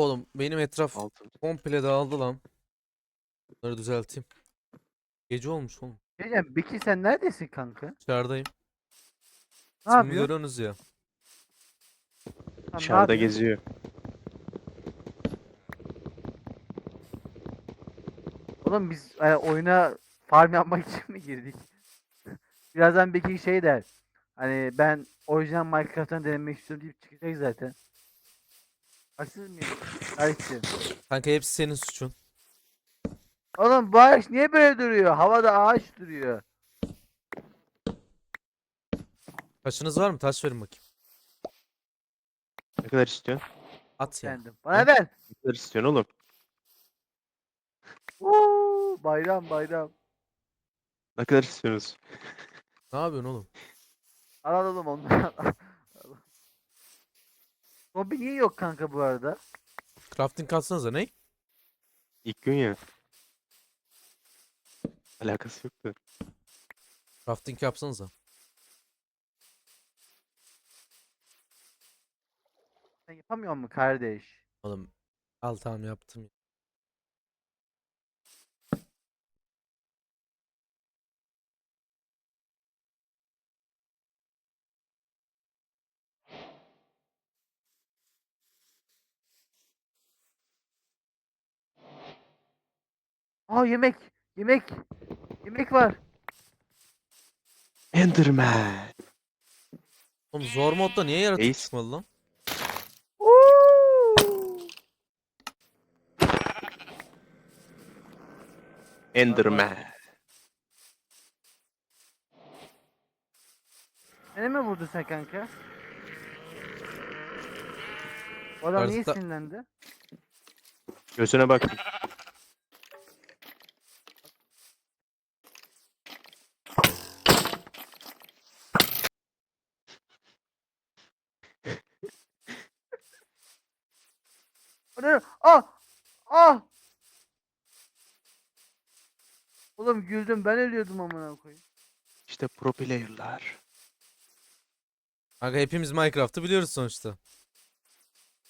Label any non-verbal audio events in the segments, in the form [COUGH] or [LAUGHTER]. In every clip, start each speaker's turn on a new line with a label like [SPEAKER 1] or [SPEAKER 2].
[SPEAKER 1] Oğlum benim etraf
[SPEAKER 2] Altın.
[SPEAKER 1] komple dağıldı lan. Bunları düzelteyim. Gece olmuş oğlum.
[SPEAKER 3] Diyeceğim Bekir sen neredesin kanka?
[SPEAKER 1] Dışarıdayım.
[SPEAKER 3] Ne
[SPEAKER 1] Şimdi
[SPEAKER 3] yapıyorsun?
[SPEAKER 1] görüyorsunuz ya.
[SPEAKER 3] Ne
[SPEAKER 2] Dışarıda
[SPEAKER 3] yapıyorsun?
[SPEAKER 2] geziyor.
[SPEAKER 3] Oğlum biz e, oyuna farm yapmak için mi girdik? [LAUGHS] Birazdan Bekir şey der. Hani ben orijinal Minecraft'tan denemek istiyorum deyip çıkacak zaten. Haksız mıyım? Kardeşim.
[SPEAKER 1] Kanka hepsi senin suçun.
[SPEAKER 3] Oğlum bu ağaç niye böyle duruyor? Havada ağaç duruyor.
[SPEAKER 1] Taşınız var mı? Taş verin bakayım.
[SPEAKER 2] Ne kadar istiyorsun?
[SPEAKER 1] At ya.
[SPEAKER 3] Kendim. Bana ver.
[SPEAKER 2] Ne kadar istiyorsun oğlum?
[SPEAKER 3] Oo, bayram bayram.
[SPEAKER 2] Ne kadar istiyorsunuz?
[SPEAKER 1] Ne yapıyorsun oğlum?
[SPEAKER 3] Al al oğlum ondan. Zombi niye yok kanka bu arada?
[SPEAKER 1] Crafting katsanıza ne?
[SPEAKER 2] İlk gün ya. Alakası yoktu.
[SPEAKER 1] Crafting yapsanıza.
[SPEAKER 3] Sen yapamıyor musun kardeş?
[SPEAKER 1] Oğlum al tamam yaptım.
[SPEAKER 3] Aa yemek. Yemek. Yemek var.
[SPEAKER 2] Enderman.
[SPEAKER 1] Oğlum zor modda niye yaratık
[SPEAKER 2] Ace.
[SPEAKER 1] çıkmadı lan?
[SPEAKER 2] Enderman.
[SPEAKER 3] Beni mi vurdun sen kanka? O adam niye
[SPEAKER 1] Arada-
[SPEAKER 3] sinirlendi?
[SPEAKER 2] Gözüne bak.
[SPEAKER 3] O ne? Ah! Ah! Güldüm ben ölüyordum amına koyayım.
[SPEAKER 2] İşte pro player'lar.
[SPEAKER 1] Kanka hepimiz Minecraft'ı biliyoruz sonuçta.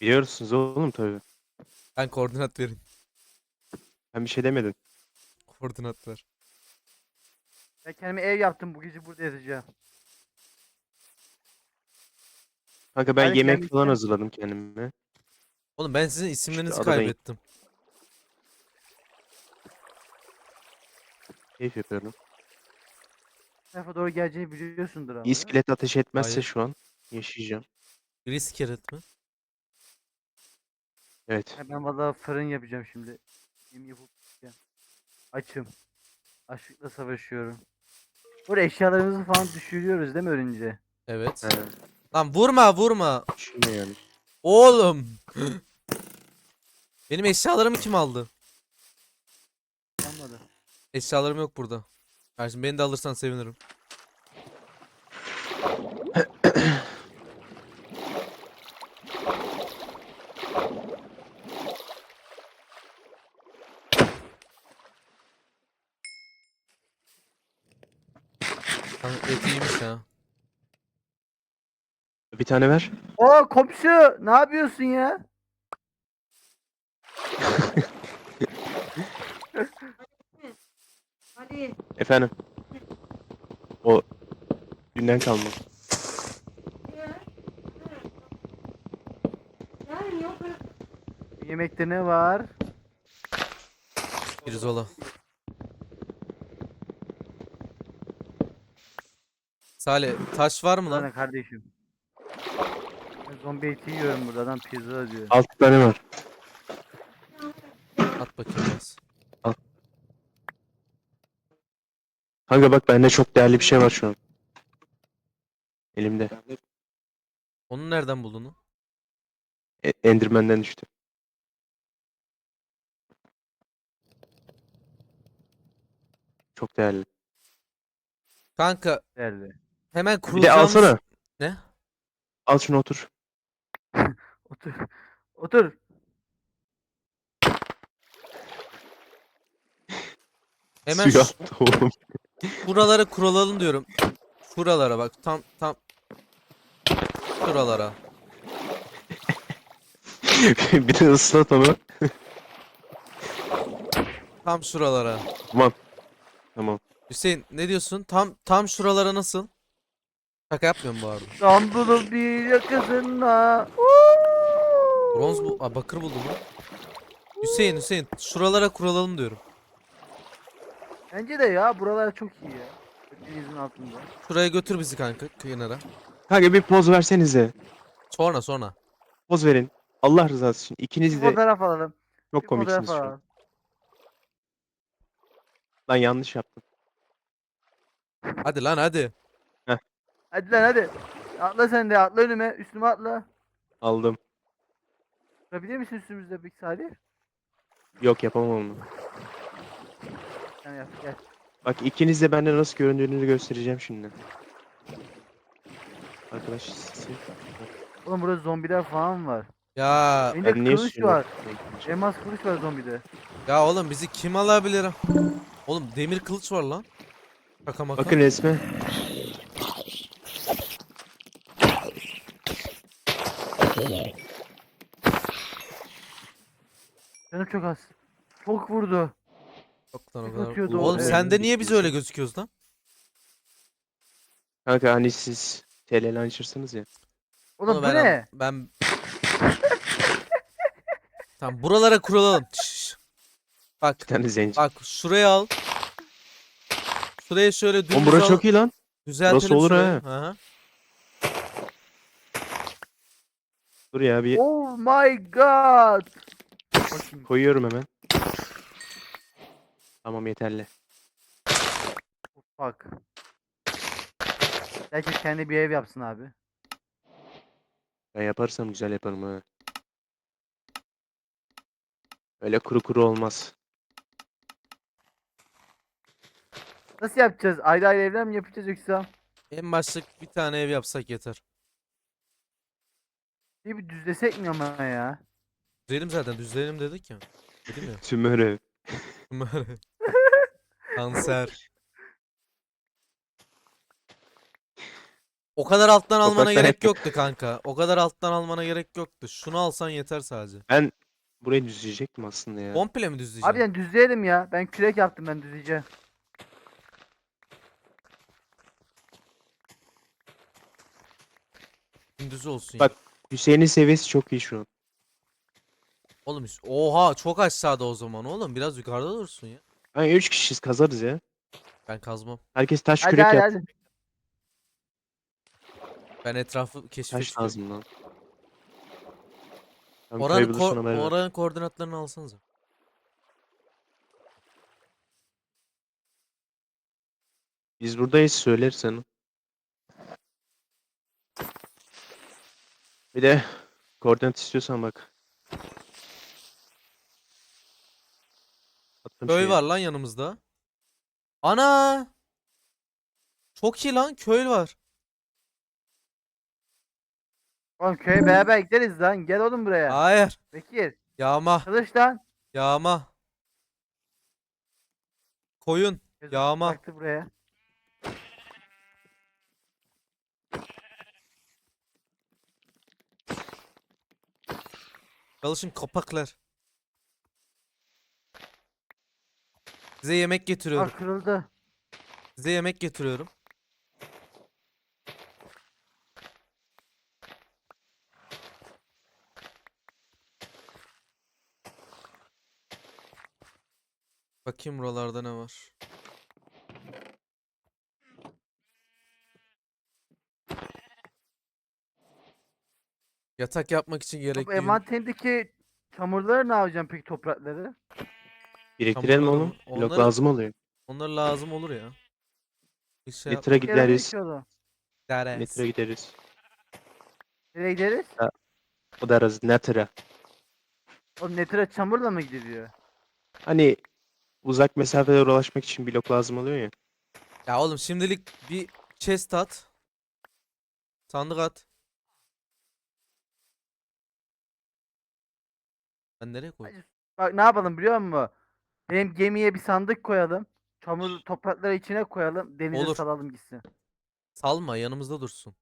[SPEAKER 2] Biliyorsunuz oğlum tabii.
[SPEAKER 1] Ben koordinat verin.
[SPEAKER 2] Ben bir şey demedim.
[SPEAKER 1] Koordinat ver.
[SPEAKER 3] Ben kendime ev yaptım bu gece burada yatacağım.
[SPEAKER 2] Kanka ben
[SPEAKER 3] Hadi
[SPEAKER 2] yemek falan hazırladım kendime.
[SPEAKER 1] Oğlum ben sizin isimlerinizi
[SPEAKER 2] adada
[SPEAKER 1] kaybettim.
[SPEAKER 2] Keyif yapıyorum.
[SPEAKER 3] Bu tarafa doğru geleceğini biliyorsundur ama.
[SPEAKER 2] İskelet ateş etmezse
[SPEAKER 1] Hayır.
[SPEAKER 2] şu an yaşayacağım.
[SPEAKER 1] Gris keret mi?
[SPEAKER 2] Evet.
[SPEAKER 3] Ben valla fırın yapacağım şimdi. Yemin yapıp yiyeceğim. Açım. Açlıkla savaşıyorum. Burada eşyalarımızı falan düşürüyoruz değil mi ölünce?
[SPEAKER 1] Evet.
[SPEAKER 2] He,
[SPEAKER 1] Lan vurma vurma.
[SPEAKER 2] yani?
[SPEAKER 1] Oğlum. [GASPS] Benim eşyalarımı kim aldı? Eşyalarım yok burada. Kardeşim beni de alırsan sevinirim. [CLEARS THROAT] Et iyiymiş ha.
[SPEAKER 2] Bir tane ver.
[SPEAKER 3] Oo komşu ne yapıyorsun ya?
[SPEAKER 2] Efendim. O dünden kalma.
[SPEAKER 3] Yemekte ne var?
[SPEAKER 1] Pirzola. Salih taş var mı
[SPEAKER 3] Lan
[SPEAKER 1] lan?
[SPEAKER 3] kardeşim. Ben zombi eti yiyorum burada adam pizza diyor.
[SPEAKER 2] Altı tane var.
[SPEAKER 1] At bakayım biraz.
[SPEAKER 2] Kanka bak bende çok değerli bir şey var şu an. Elimde.
[SPEAKER 1] Onu nereden buldun? lan?
[SPEAKER 2] E- Enderman'den düştü. Çok değerli.
[SPEAKER 1] Kanka
[SPEAKER 3] Derdi.
[SPEAKER 1] hemen
[SPEAKER 2] Bir de
[SPEAKER 1] kurulacağımız...
[SPEAKER 2] alsana.
[SPEAKER 1] Ne?
[SPEAKER 2] Al şunu otur. [LAUGHS]
[SPEAKER 3] Otur. Otur.
[SPEAKER 1] Hemen
[SPEAKER 2] Suya attı oğlum.
[SPEAKER 1] Buralara kurulalım diyorum. Şuralara bak tam tam. Şuralara. [LAUGHS]
[SPEAKER 2] bir de ıslat onu.
[SPEAKER 1] Tam şuralara.
[SPEAKER 2] Tamam. Tamam.
[SPEAKER 1] Hüseyin ne diyorsun? Tam tam şuralara nasıl? Şaka yapmıyorum bu arada.
[SPEAKER 3] İstanbul'un bir yakasında.
[SPEAKER 1] Bronz bu. Aa, bakır buldum lan. Hüseyin Hüseyin şuralara kuralım diyorum.
[SPEAKER 3] Bence de ya buralar çok iyi ya. Denizin altında.
[SPEAKER 1] Şuraya götür bizi kanka kenara.
[SPEAKER 2] Kanka bir poz versenize.
[SPEAKER 1] Sonra sonra.
[SPEAKER 2] Poz verin. Allah rızası için. İkiniz
[SPEAKER 3] Bir
[SPEAKER 2] de
[SPEAKER 3] fotoğraf alalım.
[SPEAKER 2] çok
[SPEAKER 3] bir
[SPEAKER 2] komiksiniz
[SPEAKER 3] fotoğraf
[SPEAKER 2] şu an.
[SPEAKER 3] alalım.
[SPEAKER 2] Lan yanlış yaptım.
[SPEAKER 1] Hadi lan hadi.
[SPEAKER 3] Hadi lan hadi. Atla sen de atla önüme. Üstüme atla.
[SPEAKER 2] Aldım.
[SPEAKER 3] Durabilir misin üstümüzde bir Salih?
[SPEAKER 2] Yok yapamam onu.
[SPEAKER 3] Sen yap gel.
[SPEAKER 2] Bak ikiniz de bende nasıl göründüğünüzü göstereceğim şimdi. Arkadaş sizi-
[SPEAKER 3] Oğlum burada zombiler falan var.
[SPEAKER 1] Ya
[SPEAKER 3] Elinde
[SPEAKER 2] Ben niye
[SPEAKER 3] kılıç var. Elmas kılıç var zombide.
[SPEAKER 1] ya oğlum bizi kim alabilir? Oğlum demir kılıç var lan. Şaka maka.
[SPEAKER 2] Bakın resme.
[SPEAKER 3] Canım çok az. Çok vurdu.
[SPEAKER 1] Yok lan o kadar. Oğlum
[SPEAKER 3] evet.
[SPEAKER 1] sende niye biz öyle gözüküyoruz lan?
[SPEAKER 2] Kanka hani siz TL launcher'sınız ya.
[SPEAKER 3] Oğlum
[SPEAKER 1] Onu
[SPEAKER 3] bu
[SPEAKER 1] ben
[SPEAKER 3] ne?
[SPEAKER 1] Ben Tamam buralara kuralım. Şşş. Bak
[SPEAKER 2] Bir tane zenci.
[SPEAKER 1] bak şuraya al. Şuraya şöyle
[SPEAKER 2] Oğlum
[SPEAKER 1] dümdüz
[SPEAKER 2] bura
[SPEAKER 1] al.
[SPEAKER 2] çok iyi lan.
[SPEAKER 1] Düzeltelim
[SPEAKER 2] olur
[SPEAKER 1] şurayı.
[SPEAKER 2] ha.
[SPEAKER 1] Aha.
[SPEAKER 2] Dur ya bir
[SPEAKER 3] Oh my god. Bakayım.
[SPEAKER 2] koyuyorum hemen. Tamam yeterli.
[SPEAKER 3] Bak. Herkes kendi bir ev yapsın abi.
[SPEAKER 2] Ben yaparsam güzel yaparım ha. Öyle kuru kuru olmaz.
[SPEAKER 3] Nasıl yapacağız? Ayrı ayrı evler mi yapacağız yoksa?
[SPEAKER 1] En başta bir tane ev yapsak yeter.
[SPEAKER 3] Bir, bir düzlesek mi ama ya?
[SPEAKER 1] Düzelim zaten düzleyelim dedik ya. Dedim ya. [LAUGHS]
[SPEAKER 2] Tümörü.
[SPEAKER 1] Kanser. O kadar alttan almana
[SPEAKER 2] Topraktan
[SPEAKER 1] gerek
[SPEAKER 2] hep-
[SPEAKER 1] yoktu kanka. O kadar alttan almana gerek yoktu. Şunu alsan yeter sadece.
[SPEAKER 2] Ben burayı düzleyecektim aslında ya.
[SPEAKER 1] Komple mi düzleyeceksin?
[SPEAKER 3] Abi yani düzleyelim ya. Ben kürek yaptım ben düzleyeceğim.
[SPEAKER 1] Gündüz olsun ya.
[SPEAKER 2] Bak- Hüseyin'in seviyesi çok iyi şu an.
[SPEAKER 1] Oğlum oha çok aşağıda o zaman oğlum. Biraz yukarıda dursun ya.
[SPEAKER 2] Ben 3 kişiyiz kazarız ya.
[SPEAKER 1] Ben kazmam.
[SPEAKER 2] Herkes taş
[SPEAKER 3] Hadi
[SPEAKER 2] kürek
[SPEAKER 3] hadi hadi.
[SPEAKER 1] Ben etrafı
[SPEAKER 2] Taş
[SPEAKER 1] keşfediyorum.
[SPEAKER 2] lazım lan. Tamam,
[SPEAKER 1] Oranın, ko- oranın koordinatlarını alsanıza.
[SPEAKER 2] Biz buradayız söylersen. Bir de koordinat istiyorsan bak. Attım
[SPEAKER 1] Köy var lan yanımızda. Ana! Çok iyi lan köy var.
[SPEAKER 3] Oğlum köye beraber gideriz lan. Gel oğlum buraya.
[SPEAKER 1] Hayır.
[SPEAKER 3] Bekir.
[SPEAKER 1] Yağma.
[SPEAKER 3] Çalış lan.
[SPEAKER 1] Yağma. Koyun.
[SPEAKER 3] Gözüm
[SPEAKER 1] Yağma.
[SPEAKER 3] Baktı buraya.
[SPEAKER 1] Çalışın kapaklar. Size yemek getiriyorum.
[SPEAKER 3] Aa kırıldı.
[SPEAKER 1] Size yemek getiriyorum. Bakayım buralarda ne var. Yatak yapmak için gerekli.
[SPEAKER 3] envanterindeki çamurları ne yapacağım peki toprakları?
[SPEAKER 2] Biriktirelim
[SPEAKER 1] Çamurları
[SPEAKER 2] oğlum. Blok
[SPEAKER 1] Onları-
[SPEAKER 2] lazım oluyor.
[SPEAKER 1] Onlar lazım olur ya. Bir şey
[SPEAKER 2] Litre gideriz.
[SPEAKER 1] Yapar.
[SPEAKER 2] Litre gideriz.
[SPEAKER 3] Nereye gideriz?
[SPEAKER 2] O darız netre.
[SPEAKER 3] Oğlum netre çamurla mı gidiliyor?
[SPEAKER 2] Hani uzak mesafelere ulaşmak için blok lazım oluyor ya.
[SPEAKER 1] Ya oğlum şimdilik bir chest at. Sandık at. Ben nereye koydum?
[SPEAKER 3] Bak ne yapalım biliyor musun? Benim gemiye bir sandık koyalım. Çamur toprakları içine koyalım. Denize
[SPEAKER 1] Olur.
[SPEAKER 3] salalım gitsin.
[SPEAKER 1] Salma yanımızda dursun.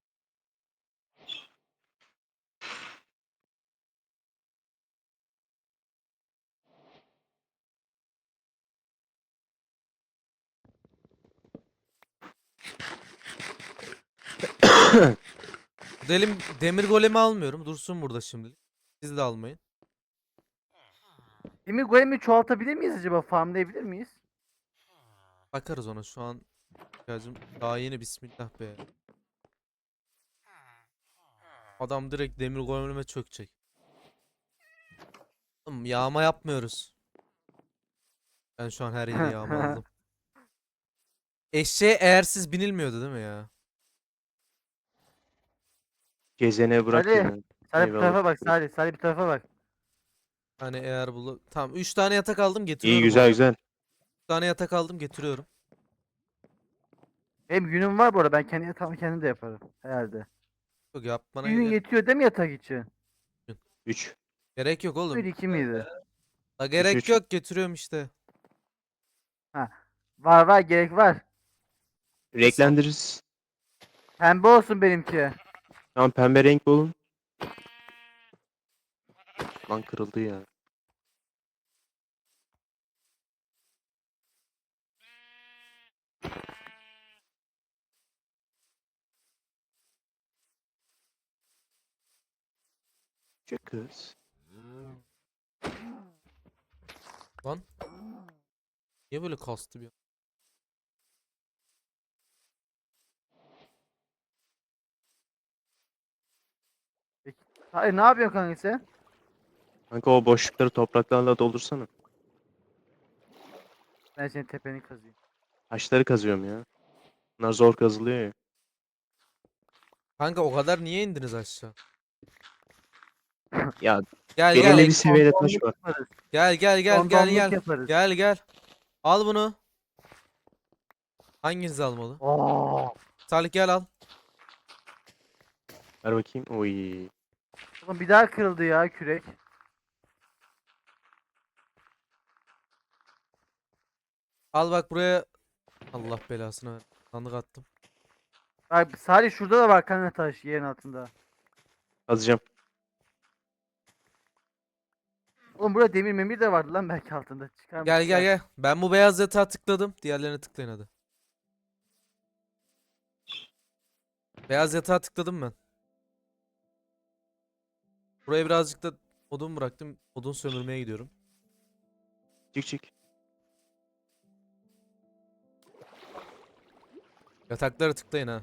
[SPEAKER 1] [COUGHS] Delim demir golemi almıyorum. Dursun burada şimdi. Siz de almayın.
[SPEAKER 3] Demir golemi çoğaltabilir miyiz acaba? Farmlayabilir miyiz?
[SPEAKER 1] Bakarız ona şu an. ihtiyacım daha yeni bismillah be. Adam direkt demir golemime çökecek. Oğlum yağma yapmıyoruz. Ben şu an her yeri yağma [LAUGHS] aldım. Eşeğe eğersiz binilmiyordu değil mi ya?
[SPEAKER 2] Gezene bırak
[SPEAKER 3] Ali,
[SPEAKER 2] ya.
[SPEAKER 3] Salih bir tarafa bak Salih. Salih bir tarafa bak.
[SPEAKER 1] Hani eğer bulu... Tamam 3 tane yatak aldım getiriyorum.
[SPEAKER 2] İyi güzel güzel.
[SPEAKER 1] 3 tane yatak aldım getiriyorum.
[SPEAKER 3] Benim günüm var bu arada. Ben kendi yatağımı kendim de yaparım. Herhalde.
[SPEAKER 1] Yok yapmana
[SPEAKER 3] Bir gün
[SPEAKER 1] gerek,
[SPEAKER 3] yetiyor değil mi yatak için?
[SPEAKER 2] 3.
[SPEAKER 1] gerek yok
[SPEAKER 3] Bir
[SPEAKER 1] oğlum.
[SPEAKER 3] iki miydi?
[SPEAKER 1] La gerek
[SPEAKER 2] üç.
[SPEAKER 1] yok getiriyorum işte.
[SPEAKER 3] Var var gerek var.
[SPEAKER 2] Renklendiririz.
[SPEAKER 3] Pembe olsun benimki.
[SPEAKER 2] Tamam pembe renk olun. Lan kırıldı ya. Kız.
[SPEAKER 1] Lan. Niye böyle kastı bir?
[SPEAKER 3] Hayır ne yapıyorsun kanka sen?
[SPEAKER 2] Kanka o boşlukları topraklarla doldursana.
[SPEAKER 3] Ben senin tepeni kazıyım.
[SPEAKER 2] Taşları kazıyorum ya. Bunlar zor kazılıyor ya.
[SPEAKER 1] Kanka o kadar niye indiniz aşağı?
[SPEAKER 2] Ya
[SPEAKER 1] Gel
[SPEAKER 2] belirli
[SPEAKER 1] gel.
[SPEAKER 2] bir seviyede taş var.
[SPEAKER 1] Gel gel gel gel gel.
[SPEAKER 3] yaparız.
[SPEAKER 1] Gel gel. Al bunu. Hanginiz almalı?
[SPEAKER 3] Oo.
[SPEAKER 1] Salih gel al.
[SPEAKER 2] Ver bakayım. Oy.
[SPEAKER 3] Oğlum bir daha kırıldı ya kürek.
[SPEAKER 1] Al bak buraya. Allah belasını ver. Sandık attım.
[SPEAKER 3] Bak Salih şurada da var kanka taş yerin altında.
[SPEAKER 2] Kazacağım.
[SPEAKER 3] Oğlum burada demir memir de vardı lan belki altında. Çıkar
[SPEAKER 1] Gel gel gel. Ben bu beyaz yatağa tıkladım. Diğerlerine tıklayın hadi. Beyaz yatağa tıkladım ben. Buraya birazcık da odun bıraktım. Odun sömürmeye gidiyorum.
[SPEAKER 2] Çık çık.
[SPEAKER 1] Yataklara tıklayın ha.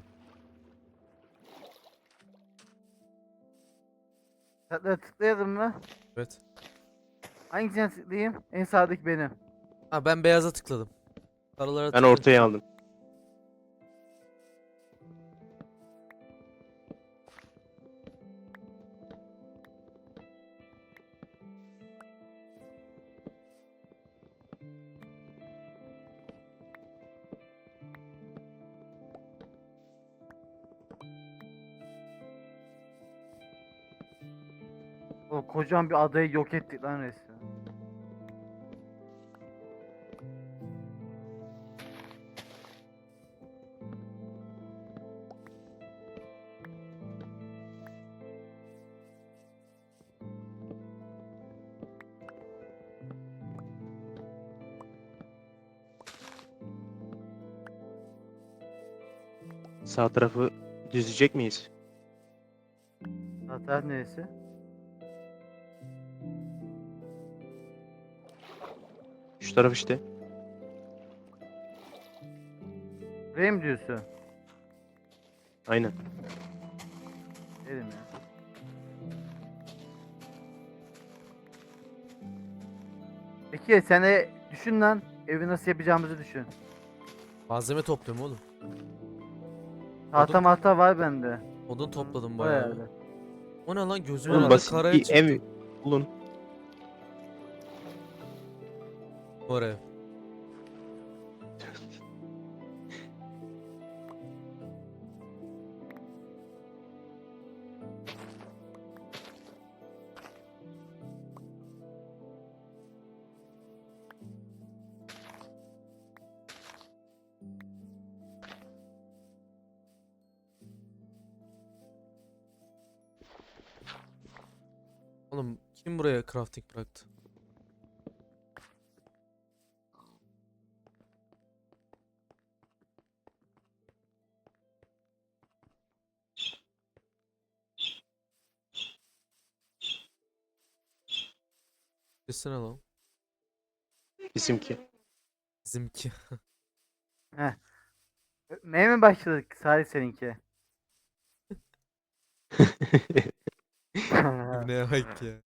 [SPEAKER 3] Tatları tıklayalım mı?
[SPEAKER 1] Evet.
[SPEAKER 3] Hangisine tıklayayım? En sağdaki benim.
[SPEAKER 1] Ha ben beyaza tıkladım. Sarılara
[SPEAKER 2] Ben ortaya aldım.
[SPEAKER 3] Kocaman bir adayı yok ettik lan resmen.
[SPEAKER 2] Sağ tarafı düzleyecek miyiz?
[SPEAKER 3] Taraf neresi?
[SPEAKER 2] Taraf işte.
[SPEAKER 3] Buraya mı diyorsun?
[SPEAKER 2] Aynen.
[SPEAKER 3] Dedim ya. Peki sen de düşün lan. Evi nasıl yapacağımızı düşün.
[SPEAKER 1] Malzeme topluyorum oğlum.
[SPEAKER 3] Tahta mahta var bende.
[SPEAKER 1] Odun topladım bayağı.
[SPEAKER 3] herhalde.
[SPEAKER 1] O ne lan gözümün
[SPEAKER 2] Oğlum
[SPEAKER 1] önünde
[SPEAKER 2] basit
[SPEAKER 1] karaya
[SPEAKER 2] bir
[SPEAKER 1] çıktı.
[SPEAKER 2] ev bulun.
[SPEAKER 1] Oraya. Oğlum kim buraya crafting bıraktı?
[SPEAKER 4] Desene lan.
[SPEAKER 2] Bizimki.
[SPEAKER 4] Bizimki. [LAUGHS]
[SPEAKER 3] Öpmeye mi başladık Salih seninki? [LAUGHS]
[SPEAKER 4] ne bak ya.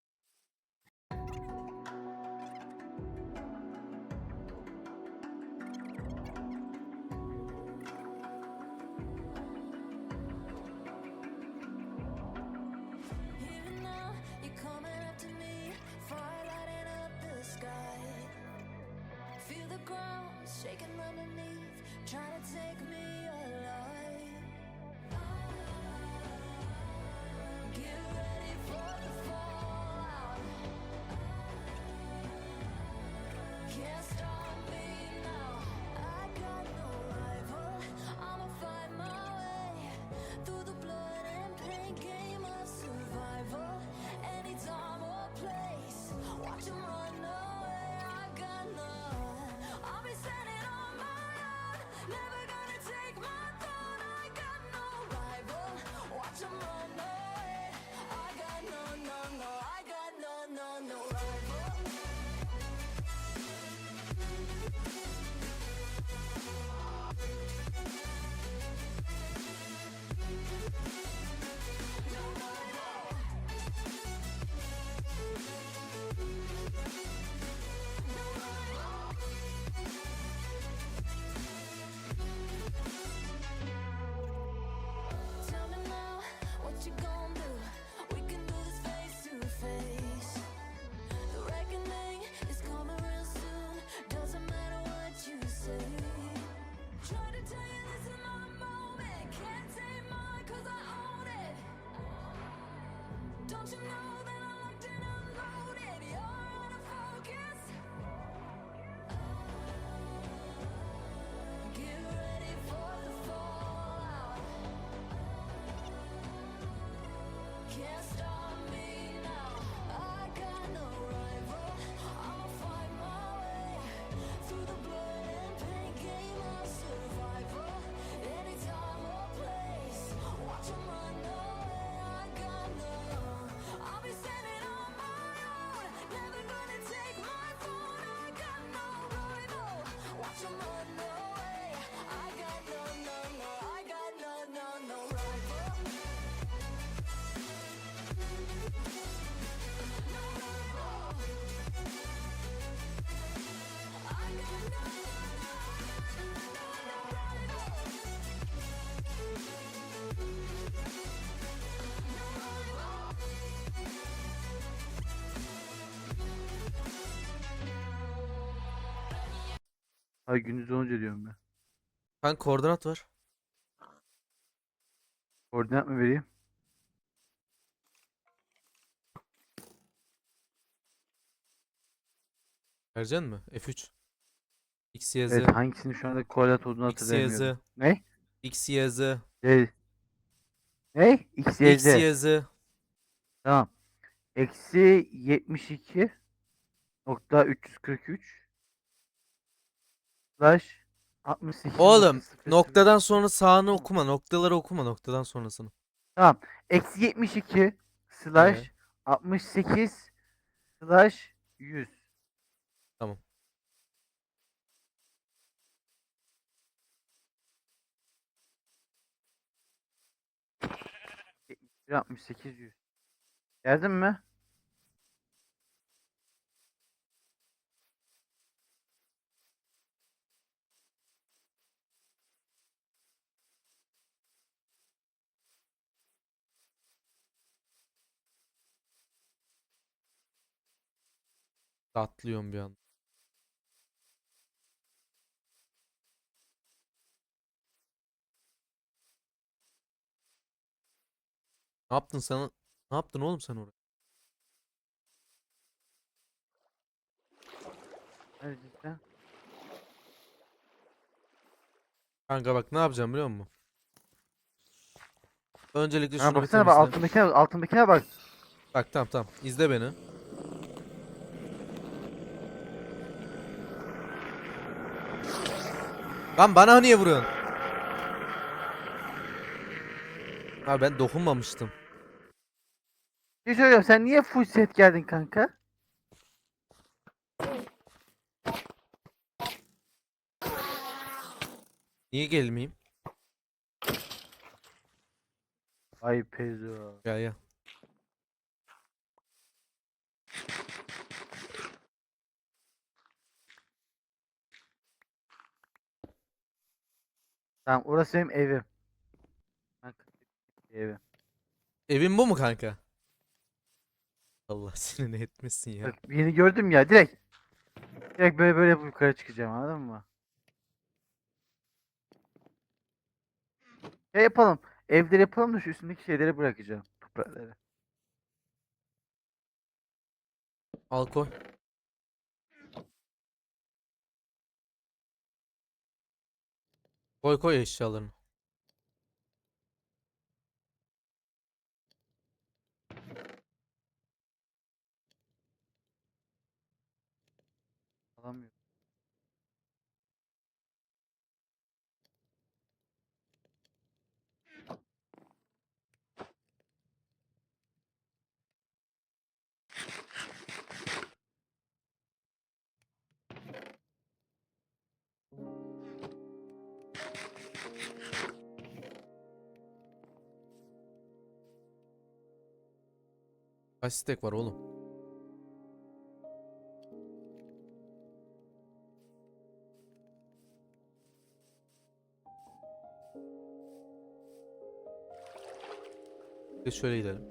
[SPEAKER 3] Ay gündüz olunca diyorum ben.
[SPEAKER 4] Kanka koordinat var.
[SPEAKER 3] Koordinat mı vereyim?
[SPEAKER 4] Vereceksin mi? F3. X, Y, Z.
[SPEAKER 3] Evet hangisinin şu anda koordinat olduğunu
[SPEAKER 4] X, Y, Z.
[SPEAKER 3] hatırlamıyorum. Ne?
[SPEAKER 4] X, Y, Z.
[SPEAKER 3] Şey. Ne? X, Y,
[SPEAKER 4] X,
[SPEAKER 3] Z.
[SPEAKER 4] Y, Z.
[SPEAKER 3] Tamam. Eksi 72 nokta 343 slash 68
[SPEAKER 4] Oğlum
[SPEAKER 3] sıfır
[SPEAKER 4] noktadan sonra sağını okuma. Noktaları okuma noktadan sonrasını.
[SPEAKER 3] Tamam. Eksi 72 slash
[SPEAKER 4] Evet.
[SPEAKER 3] 68 slash 100.
[SPEAKER 4] Tamam.
[SPEAKER 3] Bir 68 100. Geldin mi?
[SPEAKER 4] Atlıyorum bir an. Ne yaptın sen? Ne yaptın oğlum sen oraya?
[SPEAKER 3] Cidden.
[SPEAKER 4] Kanka bak ne yapacağım biliyor musun? Öncelikle
[SPEAKER 3] Ha
[SPEAKER 4] şunu bir
[SPEAKER 3] baksana bak
[SPEAKER 4] temizle.
[SPEAKER 3] altındakine altındakine bak.
[SPEAKER 4] Bak tamam tamam. İzle beni. Lan bana niye vuruyorsun? Ha ben dokunmamıştım.
[SPEAKER 3] Bir şey söyleyeyim sen niye full set geldin kanka?
[SPEAKER 1] Niye gelmeyeyim?
[SPEAKER 3] Ay pezo.
[SPEAKER 1] Gel gel.
[SPEAKER 3] Tamam orası benim evim. Ben evim.
[SPEAKER 1] Evin bu mu kanka? Allah seni ne etmesin ya.
[SPEAKER 3] Bak yeni gördüm ya direkt. Direkt böyle böyle yapıp yukarı çıkacağım anladın mı? Şey yapalım. Evleri yapalım da şu üstündeki şeyleri bırakacağım. Toprakları.
[SPEAKER 1] Al koy. Koy koy eşyalarını. Kaç stek var oğlum? Bir şöyle gidelim.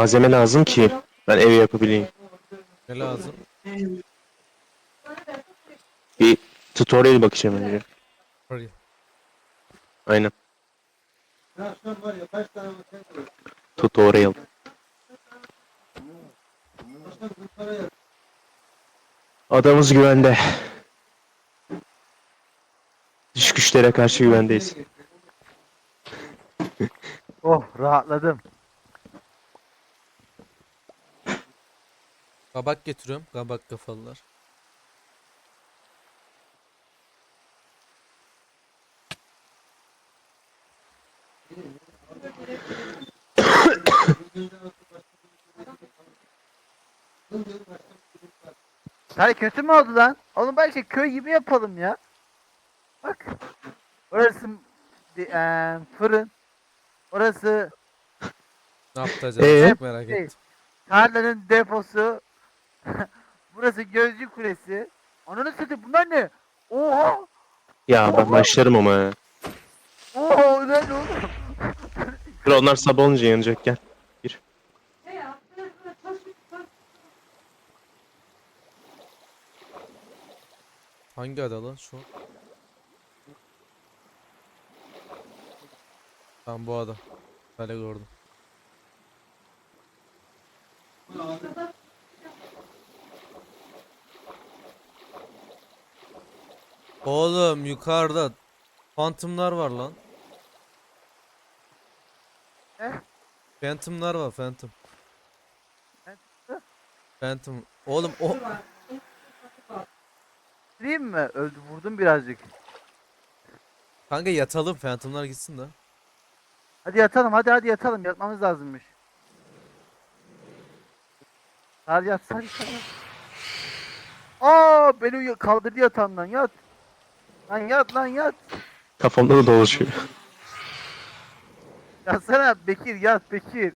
[SPEAKER 2] Malzeme lazım ki ben ev yapabileyim.
[SPEAKER 1] Ne lazım?
[SPEAKER 2] Bir tutorial bakacağım önce.
[SPEAKER 1] Oraya.
[SPEAKER 2] Aynen. Tutorial. Adamız güvende. Dış güçlere karşı güvendeyiz.
[SPEAKER 3] Oh rahatladım.
[SPEAKER 1] Kabak getiriyorum. Kabak kafalılar.
[SPEAKER 3] Hayır kötü mü oldu lan? Oğlum belki köy gibi yapalım ya. Bak. Orası di- eee, fırın. Orası
[SPEAKER 1] Ne yapacağız?
[SPEAKER 2] Ee?
[SPEAKER 1] Çok merak
[SPEAKER 3] Şey,
[SPEAKER 1] ettim.
[SPEAKER 3] tarlanın deposu. Burası gözcü kulesi. Ananı satayım bunlar ne? Oha!
[SPEAKER 2] Ya ben başlarım ama. ya.
[SPEAKER 3] Oha lan oğlum.
[SPEAKER 2] Dur onlar sabah olunca yanacak gel.
[SPEAKER 1] Hangi ada lan şu? Tamam bu ada. Böyle gördüm. Oğlum yukarıda Phantom'lar var lan.
[SPEAKER 3] Ne?
[SPEAKER 1] Phantom'lar var Phantom.
[SPEAKER 3] Phantom?
[SPEAKER 1] Oğlum o
[SPEAKER 3] Değil mi? Öldü vurdum birazcık.
[SPEAKER 1] kanka yatalım Phantom'lar gitsin de.
[SPEAKER 3] Hadi yatalım hadi hadi yatalım yatmamız lazımmış. Hadi yat hadi yat. Aa beni kaldırdı yatağımdan yat. Lan yat lan yat.
[SPEAKER 2] Kafamda da dolaşıyor.
[SPEAKER 3] Yatsana Bekir yat Bekir.